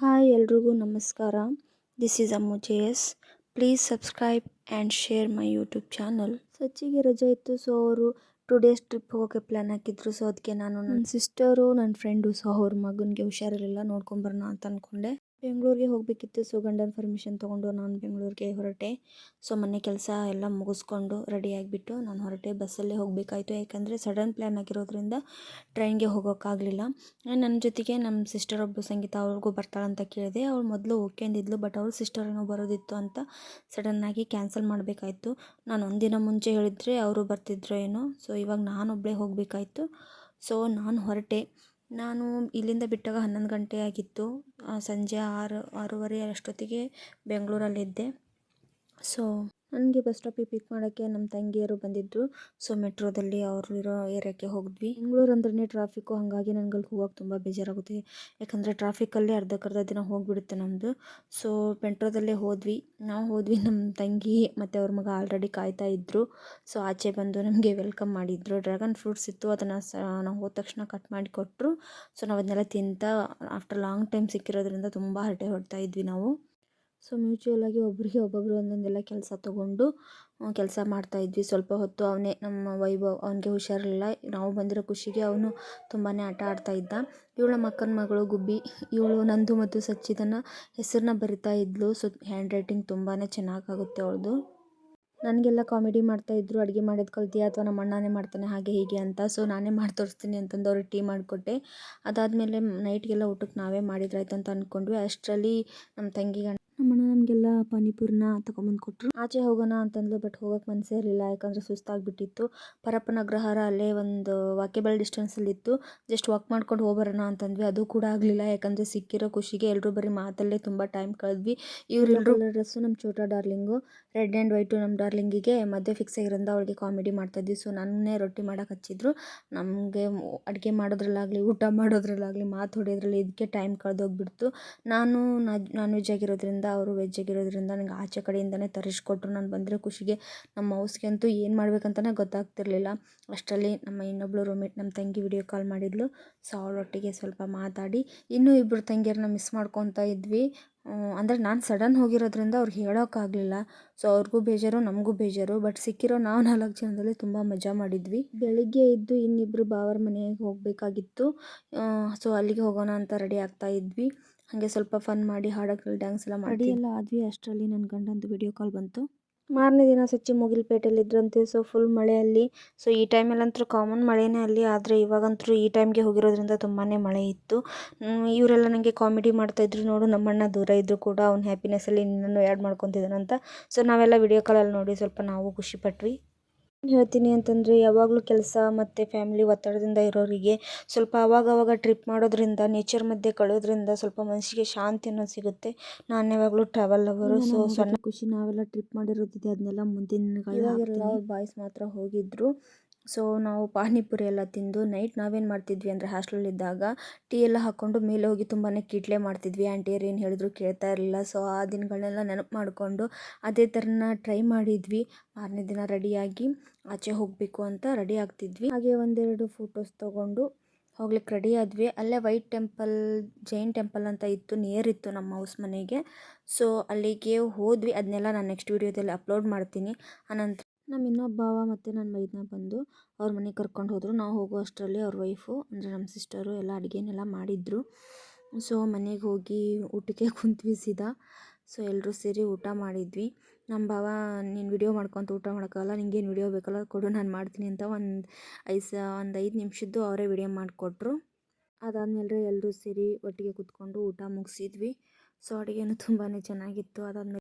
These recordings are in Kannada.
ಹಾಯ್ ಎಲ್ರಿಗೂ ನಮಸ್ಕಾರ. This is Ammu J S please subscribe and share my YouTube channel ಸಚ್ಚಿಗೆ ರಜೆ ಇತ್ತು ಸೊ ಅವರು ಟು ಡೇಸ್ ಟ್ರಿಪ್ ಹೋಗೋಕ್ಕೆ ಪ್ಲ್ಯಾನ್ ಹಾಕಿದ್ರು. ಸೊ ಅದಕ್ಕೆ ನಾನು ನನ್ನ ಸಿಸ್ಟರು ನನ್ನ ಫ್ರೆಂಡು ಸೊ ಅವ್ರ ಮಗನಿಗೆ ಹುಷಾರಿರಲಿಲ್ಲ ನೋಡ್ಕೊಂಬರೋಣ ಅಂತ ಅಂದ್ಕೊಂಡೆ ಬೆಂಗಳೂರಿಗೆ ಹೋಗಬೇಕಿತ್ತು ಸೊ ಗಂಡನ ಪರ್ಮಿಷನ್ ತೊಗೊಂಡು ನಾನು ಬೆಂಗಳೂರಿಗೆ ಹೊರಟೆ. ಸೊ ಮನೆ ಕೆಲಸ ಎಲ್ಲ ಮುಗಿಸ್ಕೊಂಡು ರೆಡಿ ಆಗಿಬಿಟ್ಟು ನಾನು ಹೊರಟೆ. ಬಸ್ಸಲ್ಲೇ ಹೋಗಬೇಕಾಯಿತು. ಯಾಕಂದರೆ ಸಡನ್ ಪ್ಲ್ಯಾನ್ ಆಗಿರೋದ್ರಿಂದ ಟ್ರೈನ್ಗೆ ಹೋಗೋಕ್ಕಾಗಲಿಲ್ಲ. ನನ್ನ ಜೊತೆಗೆ ನಮ್ಮ ಸಿಸ್ಟರ್ ಒಬ್ಬರು ಸಂಗೀತ ಅವ್ರಿಗೂ ಬರ್ತಾಳಂತ ಕೇಳಿದೆ. ಅವ್ರು ಮೊದಲು ಓಕೆ ಅಂದಿದ್ಲು ಬಟ್ ಅವ್ರ ಸಿಸ್ಟರ್ ಏನೋ ಬರೋದಿತ್ತು ಅಂತ ಸಡನ್ನಾಗಿ ಕ್ಯಾನ್ಸಲ್ ಮಾಡಬೇಕಾಯ್ತು. ನಾನು ಒಂದಿನ ಮುಂಚೆ ಹೇಳಿದರೆ ಅವರು ಬರ್ತಿದ್ರು ಏನೋ ಸೊ ಇವಾಗ ನಾನೊಬ್ಬಳೇ ಹೋಗಬೇಕಾಯ್ತು. ಸೊ ನಾನು ಹೊರಟೆ. ನಾನು ಇಲ್ಲಿಂದ ಬಿಟ್ಟಾಗ ಹನ್ನೊಂದು ಗಂಟೆ ಆಗಿತ್ತು. ಸಂಜೆ ಆರು ಆರೂವರೆ ಅಷ್ಟೊತ್ತಿಗೆ ಬೆಂಗಳೂರಲ್ಲಿದ್ದೆ. ಸೊ ನನಗೆ ಬಸ್ ಸ್ಟಾಪಿಗೆ ಪಿಕ್ ಮಾಡೋಕ್ಕೆ ನಮ್ಮ ತಂಗಿಯರು ಬಂದಿದ್ದರು ಸೊ ಮೆಟ್ರೋದಲ್ಲಿ ಅವರು ಇರೋ ಏರಿಯಾಕ್ಕೆ ಹೋಗಿದ್ವಿ. ಬೆಂಗಳೂರು ಅಂದ್ರೆ ಟ್ರಾಫಿಕ್ಕು ಹಾಗಾಗಿ ನನಗೆ ಅಲ್ಲಿ ಹೋಗೋಕೆ ತುಂಬ ಬೇಜಾರಾಗುತ್ತೆ. ಯಾಕಂದರೆ ಟ್ರಾಫಿಕಲ್ಲೇ ಅರ್ಧಕ್ಕರ್ಧ ದಿನ ಹೋಗಿಬಿಡುತ್ತೆ ನಮ್ಮದು ಸೊ ಮೆಟ್ರೋದಲ್ಲೇ ಹೋದ್ವಿ. ನಾವು ಹೋದ್ವಿ ನಮ್ಮ ತಂಗಿ ಮತ್ತು ಅವ್ರ ಮಗ ಆಲ್ರೆಡಿ ಕಾಯ್ತಾ ಇದ್ದರು ಸೊ ಆಚೆ ಬಂದು ನಮಗೆ ವೆಲ್ಕಮ್ ಮಾಡಿದ್ರು. ಡ್ರ್ಯಾಗನ್ ಫ್ರೂಟ್ಸ್ ಇತ್ತು, ಅದನ್ನು ಸ, ನಾವು ಹೋದ ತಕ್ಷಣ ಕಟ್ ಮಾಡಿ ಕೊಟ್ಟರು ಸೊ ನಾವು ಅದನ್ನೆಲ್ಲ ತಿಂತ ಆಫ್ಟರ್ ಲಾಂಗ್ ಟೈಮ್ ಸಿಕ್ಕಿರೋದ್ರಿಂದ ತುಂಬ ಹರಟೆ ಹೊಡ್ತಾ ಇದ್ವಿ ನಾವು. ಸೊ ಮ್ಯೂಚುವಲಾಗಿ ಒಬ್ಬರಿಗೆ ಒಬ್ಬೊಬ್ರು ಒಂದೊಂದೆಲ್ಲ ಕೆಲಸ ತೊಗೊಂಡು ಕೆಲಸ ಮಾಡ್ತಾಯಿದ್ವಿ ಸ್ವಲ್ಪ ಹೊತ್ತು ಅವನೇ ನಮ್ಮ ವೈಭವ್ ಅವನಿಗೆ ಹುಷಾರಿಲ್ಲ ನಾವು ಬಂದಿರೋ ಖುಷಿಗೆ ಅವನು ತುಂಬಾ ಆಟ ಆಡ್ತಾ ಇದ್ದ. ಇವಳ ಮಕ್ಕನ ಮಗಳು ಗುಬ್ಬಿ, ಇವಳು ನಂದು ಮತ್ತು ಸಚ್ಚಿದನ ಹೆಸರನ್ನ ಬರಿತಾ ಇದ್ಲು. ಸೊ ಹ್ಯಾಂಡ್ ರೈಟಿಂಗ್ ತುಂಬಾ ಚೆನ್ನಾಗಾಗುತ್ತೆ ಅವಳದು. ನನಗೆಲ್ಲ ಕಾಮಿಡಿ ಮಾಡ್ತಾಯಿದ್ರು ಅಡುಗೆ ಮಾಡೋದು ಕಲ್ತಿಯಾ ಅಥವಾ ನಮ್ಮ ಅಣ್ಣನೇ ಮಾಡ್ತಾನೆ ಹಾಗೆ ಹೀಗೆ ಅಂತ. ಸೊ ನಾನೇ ಮಾಡಿ ತೋರಿಸ್ತೀನಿ ಅಂತಂದು ಅವ್ರಿಗೆ ಟೀ ಮಾಡಿಕೊಟ್ಟೆ. ಅದಾದಮೇಲೆ ನೈಟ್ಗೆಲ್ಲ ಊಟಕ್ಕೆ ನಾವೇ ಮಾಡಿದ್ರಾಯ್ತು ಅಂತ ಅಂದ್ಕೊಂಡ್ವಿ ಅಷ್ಟರಲ್ಲಿ ನಮ್ಮ ತಂಗಿ ಗಂಡ ನಮ್ಮಣ್ಣ ನಮಗೆಲ್ಲ ಪಾನಿಪುರಿನ ತಗೊಂಬಂದು ಕೊಟ್ಟರು ಆಚೆ ಹೋಗೋಣ ಅಂತಂದ್ಲು ಬಟ್ ಹೋಗೋಕೆ ಮನಸ್ಸೇ ಇರಲಿಲ್ಲ, ಯಾಕಂದರೆ ಸುಸ್ತಾಗಿಬಿಟ್ಟಿತ್ತು. ಪರಪ್ಪನ ಅಗ್ರಹಾರ ಅಲ್ಲೇ ಒಂದು ವಾಕೇಬಲ್ ಡಿಸ್ಟೆನ್ಸಲ್ಲಿತ್ತು ಜಸ್ಟ್ ವಾಕ್ ಮಾಡ್ಕೊಂಡು ಹೋಗ್ಬರೋಣ ಅಂತಂದ್ವಿ. ಅದು ಕೂಡ ಆಗಲಿಲ್ಲ, ಯಾಕಂದರೆ ಸಿಕ್ಕಿರೋ ಖುಷಿಗೆ ಎಲ್ಲರೂ ಬರೀ ಮಾತಲ್ಲೇ ತುಂಬ ಟೈಮ್ ಕಳೆದ್ವಿ. ಇವರೆಲ್ಲರೂ ಡ್ರೆಸ್ಸು ನಮ್ಮ ಚೋಟಾ ಡಾರ್ಲಿಂಗು ರೆಡ್ ಆ್ಯಂಡ್ ವೈಟು ನಮ್ಮ ಡಾರ್ಲಿಂಗಿಗೆ ಮದುವೆ ಫಿಕ್ಸ್ ಆಗಿರೋದ್ರಿಂದ ಅವಳಿಗೆ ಕಾಮಿಡಿ ಮಾಡ್ತಾಯಿದ್ವಿ ಸೊ ನನ್ನೇ ರೊಟ್ಟಿ ಮಾಡೋಕೆ ಹಚ್ಚಿದ್ರು. ನಮಗೆ ಅಡುಗೆ ಮಾಡೋದ್ರಲ್ಲಾಗಲಿ, ಊಟ ಮಾಡೋದ್ರಲ್ಲಾಗಲಿ, ಮಾತು ಹೊಡೆಯೋದ್ರಲ್ಲಿ ಇದಕ್ಕೆ ಟೈಮ್ ಕಳೆದೋಗ್ಬಿಡ್ತು. ನಾನು ನಾನ್ ವೆಜ್ ಆಗಿರೋದ್ರಿಂದ ಅವರು ವೆಜ್ ಆಗಿರೋದ್ರಿಂದ ನನಗೆ ಆಚೆ ಕಡೆಯಿಂದನೇ ತರಿಸ್ಕೊಟ್ರು. ನಾನು ಬಂದರೆ ಖುಷಿಗೆ ನಮ್ಮ ಮೌಸ್ಗೆ ಅಂತೂ ಏನು ಮಾಡ್ಬೇಕಂತಲೇ ಗೊತ್ತಾಗ್ತಿರಲಿಲ್ಲ. ಅಷ್ಟರಲ್ಲಿ ನಮ್ಮ ಇನ್ನೊಬ್ಳು ರೂಮೇಟ್ ನಮ್ಮ ತಂಗಿ ವಿಡಿಯೋ ಕಾಲ್ ಮಾಡಿದ್ಲು. ಸೊ ಅವಳೊಟ್ಟಿಗೆ ಸ್ವಲ್ಪ ಮಾತಾಡಿ. ಇನ್ನೂ ಇಬ್ಬರು ತಂಗಿಯರನ್ನ ಮಿಸ್ ಮಾಡ್ಕೊತಾ ಇದ್ವಿ. ಅಂದರೆ ನಾನು ಸಡನ್ ಹೋಗಿರೋದ್ರಿಂದ ಅವ್ರಿಗೆ ಹೇಳೋಕ್ಕಾಗಲಿಲ್ಲ. ಸೊ ಅವ್ರಿಗೂ ಬೇಜಾರು, ನಮಗೂ ಬೇಜಾರು. ಬಟ್ ಸಿಕ್ಕಿರೋ ನಾವು ನಾಲ್ಕು ಜನದಲ್ಲಿ ತುಂಬ ಮಜಾ ಮಾಡಿದ್ವಿ. ಬೆಳಿಗ್ಗೆ ಇದ್ದು ಇನ್ನಿಬ್ಬರು ಬಾವರ ಮನೆಗೆ ಹೋಗಬೇಕಾಗಿತ್ತು. ಸೊ ಅಲ್ಲಿಗೆ ಹೋಗೋಣ ಅಂತ ರೆಡಿ ಆಗ್ತಾ ಇದ್ವಿ. ಹಾಗೆ ಸ್ವಲ್ಪ ಫನ್ ಮಾಡಿ ಹಾಡೋಕ್ಕೆಲ್ಲ ಡ್ಯಾನ್ಸ್ ಎಲ್ಲ ಮಾಡಿ ಎಲ್ಲ ಆದ್ವಿ ಅಷ್ಟರಲ್ಲಿ ನನ್ನ ಗಂಡಂದು ವಿಡಿಯೋ ಕಾಲ್ ಬಂತು. ಮಾರನೇ ದಿನ ಸಚ್ಚಿ ಇದ್ರಂತೆ ಸೊ ಫುಲ್ ಮಳೆಯಲ್ಲಿ ಸೊ ಈ ಟೈಮಲ್ಲಂತೂ ಕಾಮನ್ ಮಳೆನೇ ಅಲ್ಲಿ ಆದರೆ ಇವಾಗಂತೂ ಈ ಟೈಮ್ಗೆ ಹೋಗಿರೋದ್ರಿಂದ ತುಂಬಾ ಮಳೆ ಇತ್ತು. ಇವರೆಲ್ಲ ನನಗೆ ಕಾಮಿಡಿ ಮಾಡ್ತಾಯಿದ್ರು ನೋಡು ನಮ್ಮಣ್ಣ ದೂರ ಇದ್ದರೂ ಕೂಡ ಅವ್ನ ಹ್ಯಾಪಿನೆಸ್ಸಲ್ಲಿ ನಿನ್ನನ್ನು ಆ್ಯಡ್ ಮಾಡ್ಕೊತಿದ್ದಾನಂತ. ಸೊ ನಾವೆಲ್ಲ ವಿಡಿಯೋ ಕಾಲಲ್ಲಿ ನೋಡಿ ಸ್ವಲ್ಪ ನಾವು ಖುಷಿಪಟ್ವಿ ಹೇಳ್ತೀನಿ ಅಂತಂದರೆ ಯಾವಾಗಲೂ ಕೆಲಸ ಮತ್ತು ಫ್ಯಾಮಿಲಿ ಒತ್ತಡದಿಂದ ಇರೋರಿಗೆ ಸ್ವಲ್ಪ ಅವಾಗವಾಗ ಟ್ರಿಪ್ ಮಾಡೋದ್ರಿಂದ ನೇಚರ್ ಮಧ್ಯೆ ಕಳೋದ್ರಿಂದ ಸ್ವಲ್ಪ ಮನಸ್ಸಿಗೆ ಶಾಂತಿ ಅನ್ನೋದು ಸಿಗುತ್ತೆ. ನಾನು ಯಾವಾಗಲೂ ಟ್ರಾವೆಲ್ ಅವರು ಸೊ ಸಣ್ಣ ಖುಷಿ ನಾವೆಲ್ಲ ಟ್ರಿಪ್ ಮಾಡಿರೋದಿದೆ ಅದನ್ನೆಲ್ಲ ಮುಂದಿನ ಬಾಯ್ಸ್ ಮಾತ್ರ ಹೋಗಿದ್ದರು ಸೊ ನಾವು ಪಾನಿಪುರಿ ಎಲ್ಲ ತಿಂದು ನೈಟ್ ನಾವೇನು ಮಾಡ್ತಿದ್ವಿ ಅಂದರೆ ಹಾಸ್ಟೆಲಲ್ಲಿದ್ದಾಗ ಟೀ ಎಲ್ಲ ಹಾಕ್ಕೊಂಡು ಮೇಲೆ ಹೋಗಿ ತುಂಬಾ ಕಿಟ್ಲೆ ಮಾಡ್ತಿದ್ವಿ. ಆಂಟಿಯರು ಏನು ಹೇಳಿದ್ರು ಕೇಳ್ತಾ ಇರಲಿಲ್ಲ. ಸೊ ಆ ದಿನಗಳನ್ನೆಲ್ಲ ನೆನಪು ಮಾಡಿಕೊಂಡು ಅದೇ ಥರನ ಟ್ರೈ ಮಾಡಿದ್ವಿ. ಮಾರನೇ ದಿನ ರೆಡಿಯಾಗಿ ಆಚೆ ಹೋಗಬೇಕು ಅಂತ ರೆಡಿ ಆಗ್ತಿದ್ವಿ. ಹಾಗೆ ಒಂದೆರಡು ಫೋಟೋಸ್ ತೊಗೊಂಡು ಹೋಗ್ಲಿಕ್ಕೆ ರೆಡಿ ಆದ್ವಿ. ಅಲ್ಲೇ ವೈಟ್ ಟೆಂಪಲ್, ಜೈನ್ ಟೆಂಪಲ್ ಅಂತ ಇತ್ತು ನಿಯರ್ ಇತ್ತು ನಮ್ಮ ಹೌಸ್ ಮನೆಗೆ. ಸೊ ಅಲ್ಲಿಗೆ ಹೋದ್ವಿ. ಅದನ್ನೆಲ್ಲ ನಾನು ನೆಕ್ಸ್ಟ್ ವೀಡಿಯೋದಲ್ಲಿ ಅಪ್ಲೋಡ್ ಮಾಡ್ತೀನಿ. ಆನಂತರ ನಮ್ಮ ಇನ್ನೊಬ್ಬ ಭಾವ ಮತ್ತು ನನ್ನ ಮೈದನ ಬಂದು ಅವ್ರ ಮನೆಗೆ ಕರ್ಕೊಂಡು ಹೋದರು. ನಾವು ಹೋಗೋ ಅಷ್ಟರಲ್ಲಿ ಅವ್ರ ವೈಫು ಅಂದರೆ ನಮ್ಮ ಸಿಸ್ಟರು ಎಲ್ಲ ಅಡುಗೆನೆಲ್ಲ ಮಾಡಿದರು. ಸೊ ಮನೆಗೆ ಹೋಗಿ ಊಟಕ್ಕೆ ಕುಂತ್ವಿ ಸೀದಾ ಸೊ ಎಲ್ಲರೂ ಸೇರಿ ಊಟ ಮಾಡಿದ್ವಿ. ನಮ್ಮ ಭಾವ, ನೀನು ವಿಡಿಯೋ ಮಾಡ್ಕೊತ ಊಟ ಮಾಡೋಕ್ಕಾಗಲ್ಲ, ನಿಂಗೇನು ವಿಡಿಯೋ ಬೇಕಲ್ಲ, ಕೊಡು, ನಾನು ಮಾಡ್ತೀನಿ ಅಂತ ಒಂದು ಐದು ಒಂದು ಐದು ನಿಮಿಷದ್ದು ಅವರೇ ವಿಡಿಯೋ ಮಾಡಿಕೊಟ್ರು. ಅದಾದಮೇಲೆ ಎಲ್ಲರೂ ಸೇರಿ ಒಟ್ಟಿಗೆ ಕೂತ್ಕೊಂಡು ಊಟ ಮುಗಿಸಿದ್ವಿ. ಸೊ ಅಡುಗೆನೂ ತುಂಬಾ ಚೆನ್ನಾಗಿತ್ತು. ಅದಾದಮೇಲೆ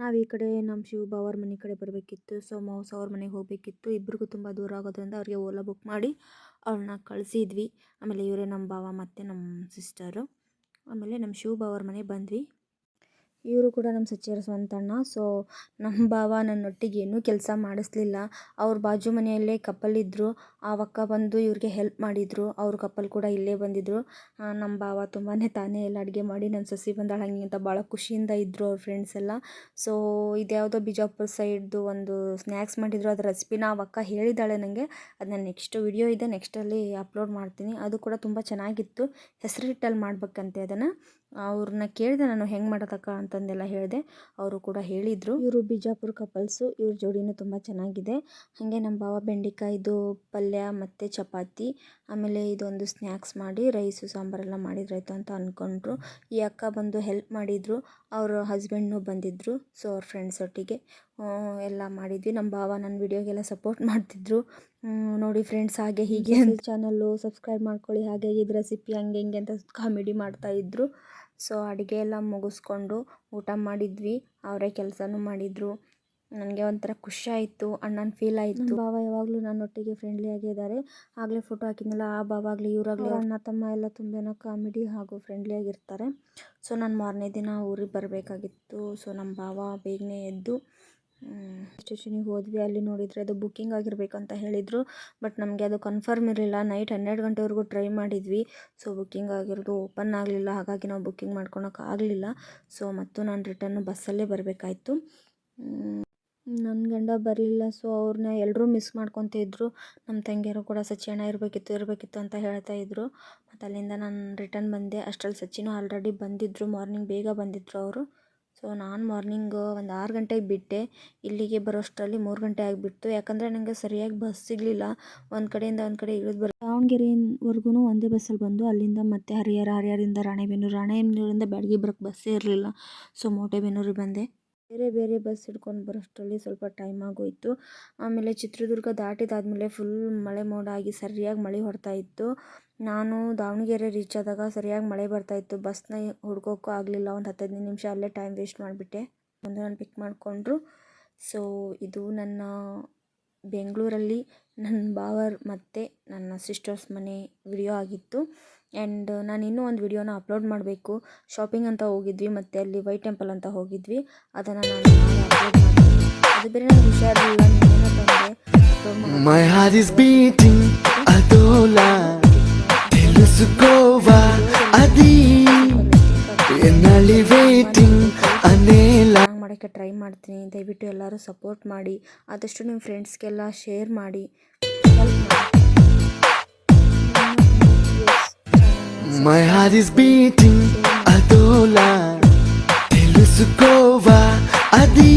ನಾವು ಈ ಕಡೆ ನಮ್ಮ ಶಿವ ಅವ್ರ ಮನೆ ಕಡೆ ಬರಬೇಕಿತ್ತು. ಸೊ ಮೌಸ್ ಅವ್ರ ಮನೆಗೆ ಹೋಗಬೇಕಿತ್ತು. ಇಬ್ಬರಿಗೂ ತುಂಬ ದೂರ ಆಗೋದ್ರಿಂದ ಅವ್ರಿಗೆ ಓಲಾ ಬುಕ್ ಮಾಡಿ ಅವ್ರನ್ನ ಕಳಿಸಿದ್ವಿ. ಆಮೇಲೆ ಇವರೇ ನಮ್ಮ ಭಾವ ಮತ್ತು ನಮ್ಮ ಸಿಸ್ಟರು. ಆಮೇಲೆ ನಮ್ಮ ಶಿವ ಅವ್ರ ಮನೆಗೆ ಬಂದ್ವಿ. ಇವರು ಕೂಡ ನಮ್ಮ ಸಚಿವರ ಸ್ವಂತ ಅಣ್ಣ ಸೊ ನಮ್ಮ ಭಾವ ನನ್ನೊಟ್ಟಿಗೆ ಏನೂ ಕೆಲಸ ಮಾಡಿಸ್ಲಿಲ್ಲ. ಅವ್ರ ಬಾಜು ಮನೆಯಲ್ಲೇ ಕಪಲ್ ಇದ್ದರು ಅಕ್ಕ ಬಂದು ಇವ್ರಿಗೆ ಹೆಲ್ಪ್ ಮಾಡಿದರು. ಅವ್ರ ಕಪಲ್ ಕೂಡ ಇಲ್ಲೇ ಬಂದಿದ್ದರು ನಮ್ಮ ಭಾವ ತುಂಬಾ ತಾನೇ ಎಲ್ಲ ಅಡುಗೆ ಮಾಡಿ ನನ್ನ ಸೊಸೆ ಬಂದಾಳೆ ಹಂಗೆ ಅಂತ ಭಾಳ ಖುಷಿಯಿಂದ ಇದ್ದರು ಅವ್ರ ಫ್ರೆಂಡ್ಸ್ ಎಲ್ಲ. ಸೊ ಇದ್ಯಾವುದೋ ಬಿಜಾಪುರ ಸೈಡ್ದು ಒಂದು ಸ್ನ್ಯಾಕ್ಸ್ ಮಾಡಿದ್ರು. ಅದ್ರ ರೆಸಿಪಿನ ಅಕ್ಕ ಹೇಳಿದ್ದಾಳೆ ನನಗೆ ಅದನ್ನ ನೆಕ್ಸ್ಟ್ ವಿಡಿಯೋ ಇದೆ. ನೆಕ್ಸ್ಟಲ್ಲಿ ಅಪ್ಲೋಡ್ ಮಾಡ್ತೀನಿ. ಅದು ಕೂಡ ತುಂಬ ಚೆನ್ನಾಗಿತ್ತು. ಹೆಸರಿಟ್ಟಲ್ಲಿ ಮಾಡ್ಬೇಕಂತೆ ಅದನ್ನು. ಅವ್ರನ್ನ ಕೇಳಿದೆ ನಾನು ಹೆಂಗೆ ಮಾಡೋದಕ್ಕ ಅಂತಂದೆಲ್ಲ ಹೇಳಿದೆ. ಅವರು ಕೂಡ ಹೇಳಿದರು. ಇವರು ಬಿಜಾಪುರ ಕಪಲ್ಸು ಇವ್ರ ಜೋಡಿನೂ ತುಂಬ ಚೆನ್ನಾಗಿದೆ. ಹಾಗೆ ನಮ್ಮ ಬಾವ ಬೆಂಡೆಕಾಯ್ದು ಪಲ್ಯ ಮತ್ತು ಚಪಾತಿ ಆಮೇಲೆ ಇದೊಂದು ಸ್ನ್ಯಾಕ್ಸ್ ಮಾಡಿ ರೈಸು ಸಾಂಬಾರೆಲ್ಲ ಮಾಡಿದ್ರಾಯ್ತು ಅಂತ ಅಂದ್ಕೊಂಡ್ರು ಈ ಅಕ್ಕ ಬಂದು ಹೆಲ್ಪ್ ಮಾಡಿದರು. ಅವ್ರ ಹಸ್ಬೆಂಡ್ನು ಬಂದಿದ್ದರು ಸೊ ಅವ್ರ ಫ್ರೆಂಡ್ಸ್ ಒಟ್ಟಿಗೆ ಎಲ್ಲ ಮಾಡಿದ್ವಿ. ನಮ್ಮ ಭಾವ ನನ್ನ ವಿಡಿಯೋಗೆಲ್ಲ ಸಪೋರ್ಟ್ ಮಾಡ್ತಿದ್ರು. ನೋಡಿ ಫ್ರೆಂಡ್ಸ್ ಹಾಗೆ ಹೀಗೆ ಚಾನಲ್ಲು ಸಬ್ಸ್ಕ್ರೈಬ್ ಮಾಡ್ಕೊಳ್ಳಿ. ಹಾಗೆ ಇದು ರೆಸಿಪಿ ಹಂಗೆ ಹಿಂಗೆ ಅಂತ ಕಾಮಿಡಿ ಮಾಡ್ತಾಯಿದ್ರು ಸೊ ಅಡುಗೆ ಎಲ್ಲ ಮುಗಿಸ್ಕೊಂಡು ಊಟ ಮಾಡಿದ್ವಿ. ಅವರೇ ಕೆಲಸನೂ ಮಾಡಿದರು. ನನಗೆ ಒಂಥರ ಖುಷಿ ಆಯಿತು ಅಣ್ಣನ ಫೀಲ್ ಆಯಿತು. ಭಾವ ಯಾವಾಗಲೂ ನನ್ನೊಟ್ಟಿಗೆ ಫ್ರೆಂಡ್ಲಿ ಆಗಿದ್ದಾರೆ. ಆಗಲೇ ಫೋಟೋ ಹಾಕಿದ್ನಲ್ಲ ಆ ಭಾವ ಆಗಲಿ ಇವರಾಗಲಿ ಅಣ್ಣ ತಮ್ಮ ಎಲ್ಲ ತುಂಬ ಕಾಮಿಡಿ ಹಾಗೂ ಫ್ರೆಂಡ್ಲಿ ಆಗಿರ್ತಾರೆ. ಸೊ ನಾನು ಮಾರನೇ ದಿನ ಊರಿಗೆ ಬರಬೇಕಾಗಿತ್ತು. ಸೊ ನಮ್ಮ ಭಾವ ಬೇಗನೆ ಎದ್ದು ಸ್ಟೇಷನಿಗೆ ಹೋದ್ವಿ, ಅಲ್ಲಿ ನೋಡಿದರೆ ಅದು ಬುಕ್ಕಿಂಗ್ ಅಂತ ಹೇಳಿದರು ಬಟ್ ನಮಗೆ ಅದು ಕನ್ಫರ್ಮ್ ಇರಲಿಲ್ಲ. ನೈಟ್ ಹನ್ನೆರಡು ಗಂಟೆವರೆಗೂ ಟ್ರೈ ಮಾಡಿದ್ವಿ. ಸೊ ಬುಕ್ಕಿಂಗ್ ಆಗಿರೋದು ಓಪನ್ ಆಗಲಿಲ್ಲ. ಹಾಗಾಗಿ ನಾವು ಬುಕ್ಕಿಂಗ್ ಮಾಡ್ಕೊಳಕ್ಕೆ ಆಗಲಿಲ್ಲ. ಸೊ ಮತ್ತು ನಾನು ರಿಟರ್ನ್ ಬಸ್ಸಲ್ಲೇ ಬರಬೇಕಾಯ್ತು. ನನ್ನ ಗಂಡ ಬರಲಿಲ್ಲ. ಸೊ ಅವ್ರನ್ನ ಎಲ್ಲರೂ ಮಿಸ್ ಮಾಡ್ಕೊತಿದ್ರು ನಮ್ಮ ತಂಗಿಯರು ಕೂಡ ಸಚಿನ ಇರಬೇಕಿತ್ತು ಇರಬೇಕಿತ್ತು ಅಂತ ಹೇಳ್ತಾ ಇದ್ರು. ಮತ್ತು ಅಲ್ಲಿಂದ ನಾನು ರಿಟರ್ನ್ ಬಂದೆ. ಅಷ್ಟರಲ್ಲಿ ಸಚಿನೂ ಆಲ್ರೆಡಿ ಬಂದಿದ್ದರು ಮಾರ್ನಿಂಗ್ ಬೇಗ ಬಂದಿದ್ದರು ಅವರು. ಸೊ ನಾನು ಮಾರ್ನಿಂಗ್ ಒಂದು ಆರು ಗಂಟೆಗೆ ಬಿಟ್ಟೆ. ಇಲ್ಲಿಗೆ ಬರೋಷ್ಟರಲ್ಲಿ ಮೂರು ಗಂಟೆ ಆಗಿಬಿಡ್ತು. ಯಾಕಂದರೆ ನನಗೆ ಸರಿಯಾಗಿ ಬಸ್ ಸಿಗಲಿಲ್ಲ. ಒಂದು ಕಡೆಯಿಂದ ಒಂದು ಕಡೆ ಇಳಿದು ಬರೋ ದಾವಣಗೆರೆವರೆಗೂ ಒಂದೇ ಬಸ್ಸಲ್ಲಿ ಬಂದು ಅಲ್ಲಿಂದ ಮತ್ತೆ ಹರಿಹರ ಹರಿಹರಿಂದ ರಾಣೆಬೆನ್ನೂರು, ರಾಣೆಬೆನ್ನೂರಿಂದ ಬ್ಯಾಡಗಿ ಬರೋಕ್ಕೆ ಬಸ್ಸೇ ಇರಲಿಲ್ಲ. ಸೊ ಮೋಟೆಬೆನ್ನೂರಿಗೆ ಬಂದೆ. ಬೇರೆ ಬೇರೆ ಬಸ್ ಹಿಡ್ಕೊಂಡು ಬರೋಷ್ಟರಲ್ಲಿ ಸ್ವಲ್ಪ ಟೈಮ್ ಆಗೋಯಿತು. ಆಮೇಲೆ ಚಿತ್ರದುರ್ಗ ದಾಟಿದಾದಮೇಲೆ ಫುಲ್ ಮಳೆ ಮೋಡ ಆಗಿ ಸರಿಯಾಗಿ ಮಳೆ ಹೊಡ್ತಾ ಇತ್ತು. ನಾನು ದಾವಣಗೆರೆ ರೀಚ್ ಆದಾಗ ಸರಿಯಾಗಿ ಮಳೆ ಬರ್ತಾಯಿತ್ತು ಬಸ್ನ ಹುಡ್ಕೋಕ್ಕೂ ಆಗಲಿಲ್ಲ. ಒಂದು ಹತ್ತೈದು ನಿಮಿಷ ಅಲ್ಲೇ ಟೈಮ್ ವೇಸ್ಟ್ ಮಾಡಿಬಿಟ್ಟೆ. ಒಂದು ನಾನು ಪಿಕ್ ಮಾಡಿಕೊಂಡ್ರು. ಸೊ ಇದು ನನ್ನ ಬೆಂಗಳೂರಲ್ಲಿ ನನ್ನ ಬಾವರ್ ಮತ್ತು ನನ್ನ ಸಿಸ್ಟರ್ಸ್ ಮನೆ ವಿಡಿಯೋ ಆಗಿತ್ತು. ಆ್ಯಂಡ್ ನಾನು ಇನ್ನೂ ಒಂದು ವಿಡಿಯೋನ ಅಪ್ಲೋಡ್ ಮಾಡಬೇಕು. ಶಾಪಿಂಗ್ ಅಂತ ಹೋಗಿದ್ವಿ ಮತ್ತು ಅಲ್ಲಿ ವೈಟ್ ಟೆಂಪಲ್ ಅಂತ ಹೋಗಿದ್ವಿ. ಅದನ್ನು ನಾನು ಅಪ್ಲೋಡ್ ಮಾಡ್ತೀನಿ ಅದು ಬೇರೆ ಹುಷಾರಿಲ್ಲ. ಬೀಟಿಂಗ್ ಬಂದೆ. తెలుసుకోవా అది ಎನ್ನಳಿ ವೇಟಿಂಗ್ ಅನೇಲ ಮಾಡೋಕ್ಕೆ ಟ್ರೈ ಮಾಡ್ತೀನಿ ದಯವಿಟ್ಟು ಎಲ್ಲರೂ ಸಪೋರ್ಟ್ ಮಾಡಿ ಆದಷ್ಟು ನಿಮ್ಮ ಫ್ರೆಂಡ್ಸ್ಗೆಲ್ಲ ಶೇರ್ ಮಾಡಿ మై హార్ట్ ఇస్ బీటింగ్ అదోలా తెలుసుకోవా అది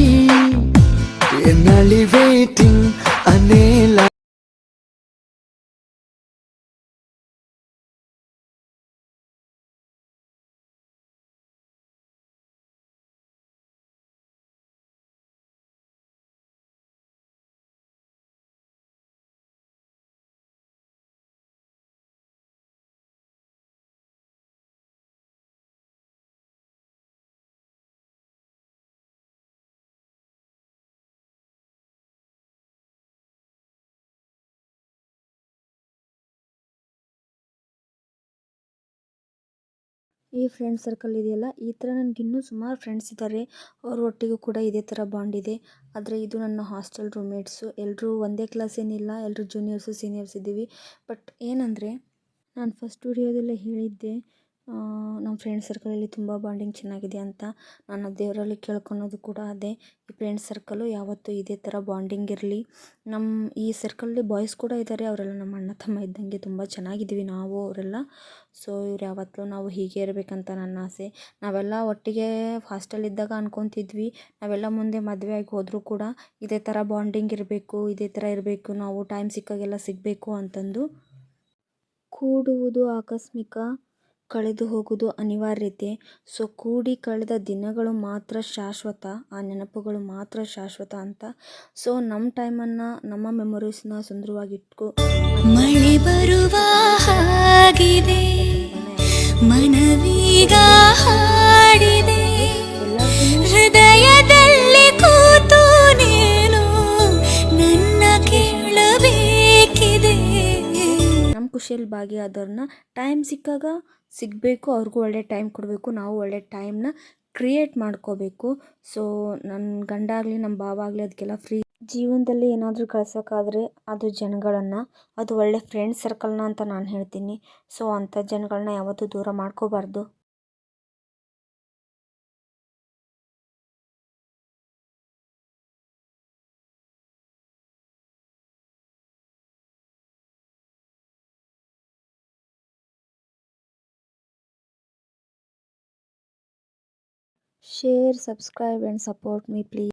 ಈ ಫ್ರೆಂಡ್ ಸರ್ಕಲ್ ಇದೆಯಲ್ಲ, ಈ ಥರ ನನಗಿನ್ನೂ ಸುಮಾರು ಫ್ರೆಂಡ್ಸ್ ಇದ್ದಾರೆ ಅವ್ರ ಒಟ್ಟಿಗೂ ಕೂಡ ಇದೇ ಥರ ಬಾಂಡ್ ಇದೆ. ಆದರೆ ಇದು ನನ್ನ ಹಾಸ್ಟೆಲ್ ರೂಮ್ಮೇಟ್ಸು ಎಲ್ಲರೂ ಒಂದೇ ಕ್ಲಾಸ್ ಏನಿಲ್ಲ ಎಲ್ಲರೂ ಜೂನಿಯರ್ಸು ಸೀನಿಯರ್ಸ್ ಇದ್ದೀವಿ. ಬಟ್ ಏನಂದರೆ, ನಾನು ಫಸ್ಟ್ ವಿಡಿಯೋದಲ್ಲೇ ಹೇಳಿದ್ದೆ ನಮ್ಮ ಫ್ರೆಂಡ್ ಸರ್ಕಲಲ್ಲಿ ತುಂಬ ಬಾಂಡಿಂಗ್ ಚೆನ್ನಾಗಿದೆ ಅಂತ ನಾನು ದೇವರಲ್ಲಿ ಕೇಳ್ಕೊಳೋದು ಕೂಡ ಅದೇ. ಈ ಫ್ರೆಂಡ್ ಸರ್ಕಲು ಯಾವತ್ತೂ ಇದೇ ಥರ ಬಾಂಡಿಂಗ್ ಇರಲಿ. ನಮ್ಮ ಈ ಸರ್ಕಲಲ್ಲಿ ಬಾಯ್ಸ್ ಕೂಡ ಇದ್ದಾರೆ ಅವರೆಲ್ಲ ನಮ್ಮ ಅಣ್ಣ ತಮ್ಮ ಇದ್ದಂಗೆ ತುಂಬ ಚೆನ್ನಾಗಿದ್ದೀವಿ ನಾವು ಅವರೆಲ್ಲ. ಸೊ ಇವ್ರು ಯಾವತ್ತೂ ನಾವು ಹೀಗೆ ಇರಬೇಕಂತ ನನ್ನ ಆಸೆ. ನಾವೆಲ್ಲ ಒಟ್ಟಿಗೆ ಇದ್ದಾಗ ಅಂದ್ಕೊತಿದ್ವಿ ನಾವೆಲ್ಲ ಮುಂದೆ ಮದುವೆ ಆಗಿ ಹೋದರೂ ಕೂಡ ಇದೇ ಥರ ಬಾಂಡಿಂಗ್ ಇರಬೇಕು, ಇದೇ ಥರ ಇರಬೇಕು, ನಾವು ಟೈಮ್ ಸಿಕ್ಕಾಗೆಲ್ಲ ಸಿಗಬೇಕು ಅಂತಂದು. ಕೂಡುವುದು ಆಕಸ್ಮಿಕ. ಕಳೆದು ಹೋಗುವುದು ಅನಿವಾರ್ಯತೆ. ಸೊ ಕೂಡಿ ಕಳೆದ ದಿನಗಳು ಮಾತ್ರ ಶಾಶ್ವತ ಆ ನೆನಪುಗಳು ಮಾತ್ರ ಶಾಶ್ವತ ಅಂತ. ಸೊ ನಮ್ಮ ಟೈಮನ್ನು ನಮ್ಮ ಮೆಮೊರೀಸ್ನ ಸುಂದರವಾಗಿ ಇಟ್ಕೊ ಮಳೆ ಬರುವ ಹಾಗಿದೆ. ಮನವೀಗ ಹಾಡಿದೆ. ಹೃದಯದಲ್ಲಿ ಖುಷಿಯಲ್ಲಿ ಭಾಗಿಯಾದವ್ರನ್ನ ಟೈಮ್ ಸಿಕ್ಕಾಗ ಸಿಗಬೇಕು, ಅವ್ರಿಗೂ ಒಳ್ಳೆ ಟೈಮ್ ಕೊಡಬೇಕು, ನಾವು ಒಳ್ಳೆ ಟೈಮ್ನ ಕ್ರಿಯೇಟ್ ಮಾಡ್ಕೋಬೇಕು. ಸೊ ನನ್ನ ಗಂಡ ಆಗಲಿ ನಮ್ಮ ಭಾವ ಆಗಲಿ ಅದಕ್ಕೆಲ್ಲ ಫ್ರೀ ಜೀವನದಲ್ಲಿ ಏನಾದರೂ ಕಳ್ಸೋಕ್ಕಾದ್ರೆ ಅದು ಜನಗಳನ್ನು, ಅದು ಒಳ್ಳೆ ಫ್ರೆಂಡ್ ಸರ್ಕಲ್ನ ಅಂತ ನಾನು ಹೇಳ್ತೀನಿ. ಸೊ ಅಂಥ ಜನಗಳನ್ನ ಯಾವತ್ತೂ ದೂರ ಮಾಡ್ಕೋಬಾರ್ದು. Share subscribe and support me please